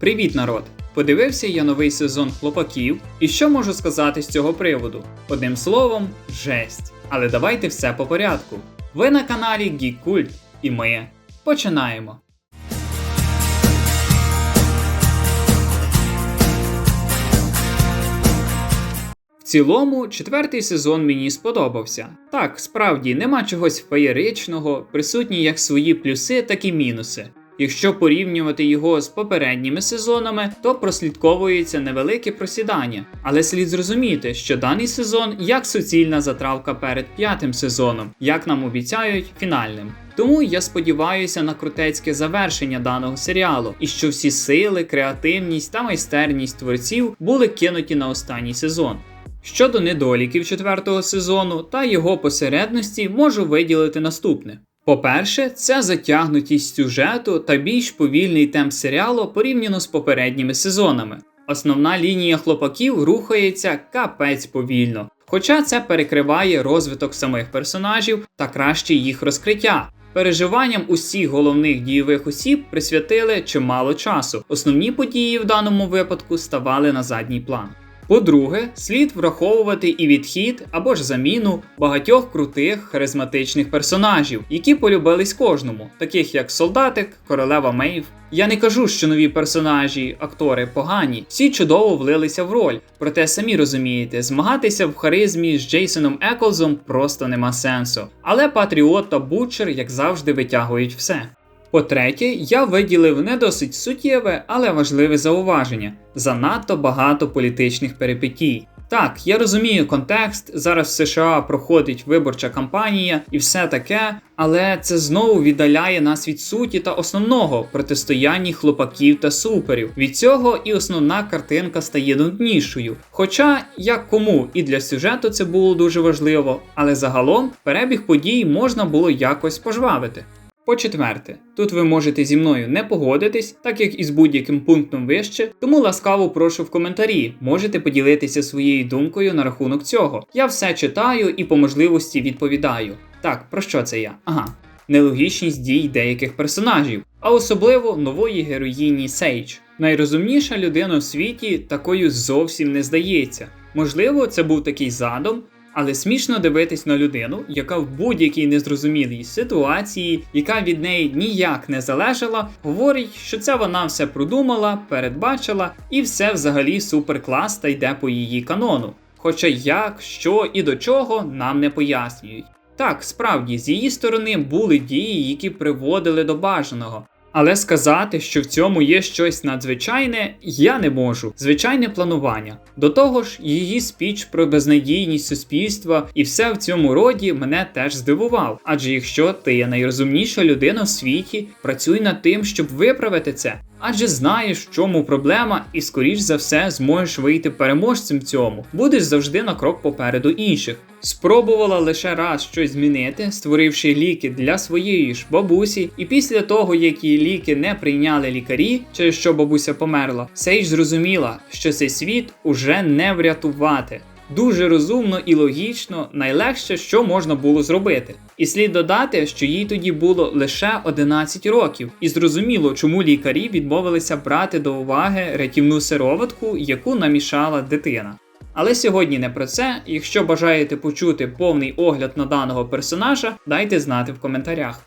Привіт, народ! Подивився я новий сезон хлопаків, і що можу сказати з цього приводу? Одним словом, жесть. Але давайте все по порядку. Ви на каналі Geek Cult, і ми починаємо. В цілому, четвертий сезон мені сподобався. Так, справді нема чогось феєричного, присутні як свої плюси, так і мінуси. Якщо порівнювати його з попередніми сезонами, то прослідковується невелике просідання. Але слід зрозуміти, що даний сезон як суцільна затравка перед п'ятим сезоном, як нам обіцяють, фінальним. Тому я сподіваюся на крутецьке завершення даного серіалу, і що всі сили, креативність та майстерність творців були кинуті на останній сезон. Щодо недоліків четвертого сезону та його посередності можу виділити наступне. По-перше, це затягнутість сюжету та більш повільний темп серіалу порівняно з попередніми сезонами. Основна лінія хлопаків рухається капець повільно, хоча це перекриває розвиток самих персонажів та краще їх розкриття. Переживанням усіх головних дійових осіб присвятили чимало часу. Основні події в даному випадку ставали на задній план. По-друге, слід враховувати і відхід або ж заміну багатьох крутих харизматичних персонажів, які полюбились кожному, таких як Солдатик, Королева Мейв. Я не кажу, що нові персонажі, актори погані, всі чудово влилися в роль. Проте самі розумієте, змагатися в харизмі з Джейсоном Еклзом просто нема сенсу. Але Патріот та Бутчер, як завжди, витягують все. По-третє, я виділив не досить суттєве, але важливе зауваження: занадто багато політичних перипетій. Так, я розумію контекст, зараз в США проходить виборча кампанія і все таке, але це знову віддаляє нас від суті та основного протистояння хлопаків та суперів. Від цього і основна картинка стає нуднішою. Хоча як кому і для сюжету це було дуже важливо, але загалом перебіг подій можна було якось пожвавити. По-четверте, тут ви можете зі мною не погодитись, так як і з будь-яким пунктом вище, тому ласкаво прошу в коментарі, можете поділитися своєю думкою на рахунок цього. Я все читаю і по можливості відповідаю. Так, про що це я? Ага. Нелогічність дій деяких персонажів, а особливо нової героїні Сейдж. Найрозумніша людина в світі такою зовсім не здається. Можливо, це був такий задум, але смішно дивитись на людину, яка в будь-якій незрозумілій ситуації, яка від неї ніяк не залежала, говорить, що це вона все продумала, передбачила, і все взагалі суперклас та йде по її канону. Хоча як, що і до чого нам не пояснюють. Так, справді, з її сторони були дії, які приводили до бажаного, але сказати, що в цьому є щось надзвичайне, я не можу. Звичайне планування. До того ж, її спіч про безнадійність суспільства і все в цьому роді мене теж здивував. Адже якщо ти є найрозумніша людина в світі, працюй над тим, щоб виправити це. Адже знаєш, в чому проблема, і скоріш за все зможеш вийти переможцем цьому. Будеш завжди на крок попереду інших. Спробувала лише раз щось змінити, створивши ліки для своєї ж бабусі, і після того, як її ліки не прийняли лікарі, через що бабуся померла, Сейдж зрозуміла, що цей світ уже не врятувати. Дуже розумно і логічно, найлегше, що можна було зробити. І слід додати, що їй тоді було лише 11 років, і зрозуміло, чому лікарі відмовилися брати до уваги рятівну сироватку, яку намішала дитина. Але сьогодні не про це. Якщо бажаєте почути повний огляд на даного персонажа, дайте знати в коментарях.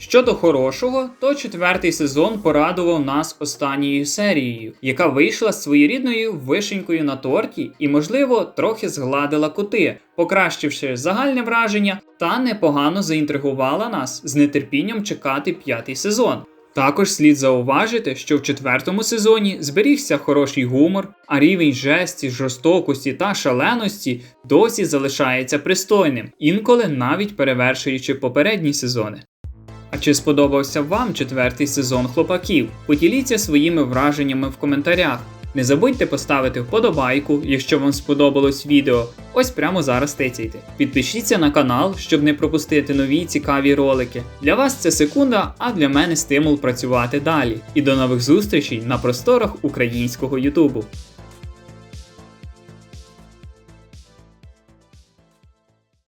Щодо хорошого, то четвертий сезон порадував нас останньою серією, яка вийшла з своєрідною вишенькою на торті і, можливо, трохи згладила кути, покращивши загальне враження та непогано заінтригувала нас з нетерпінням чекати п'ятий сезон. Також слід зауважити, що в четвертому сезоні зберігся хороший гумор, а рівень жесті, жорстокості та шаленості досі залишається пристойним, інколи навіть перевершуючи попередні сезони. А чи сподобався вам четвертий сезон хлопаків? Поділіться своїми враженнями в коментарях. Не забудьте поставити вподобайку, якщо вам сподобалось відео. Ось прямо зараз тицяйте. Підпишіться на канал, щоб не пропустити нові цікаві ролики. Для вас це секунда, а для мене стимул працювати далі. І до нових зустрічей на просторах українського Ютубу.